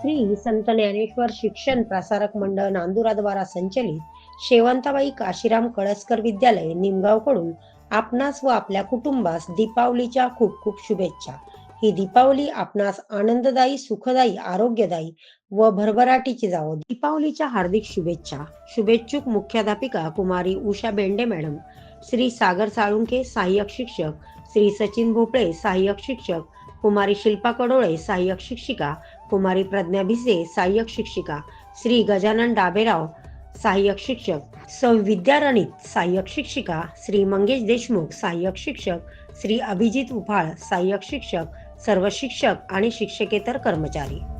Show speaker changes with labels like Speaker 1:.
Speaker 1: श्री संत ज्ञानेश्वर शिक्षण प्रसारक मंडळ नांदुराद्वारा संचलित शेवंताबाई काशीराम कळसकर विद्यालय निमगावकडून आपणास व आपल्या कुटुंबास दीपावलीच्या खूप खूप शुभेच्छा. ही दीपावली आपणास आनंददायी सुखदायी आरोग्यदायी व भरभराटीची जावो. दीपावलीच्या हार्दिक शुभेच्छा. शुभेच्छुक मुख्याध्यापिका कुमारी उषा बेंडे मॅडम श्री सागर साळुंके सहाय्यक शिक्षक श्री सचिन भोपळे सहाय्यक शिक्षक कुमारी शिल्पा कडोळे सहाय्यक शिक्षिका कुमारी प्रज्ञा भिसे सहाय्यक शिक्षिका. श्री गजानन डाबेराव सहाय्यक शिक्षक. सौ विद्यारणित सहाय्यक शिक्षिका. श्री मंगेश देशमुख सहाय्यक शिक्षक. श्री अभिजित उफाळ सहाय्यक शिक्षक. सर्व शिक्षक आणि शिक्षकेतर कर्मचारी.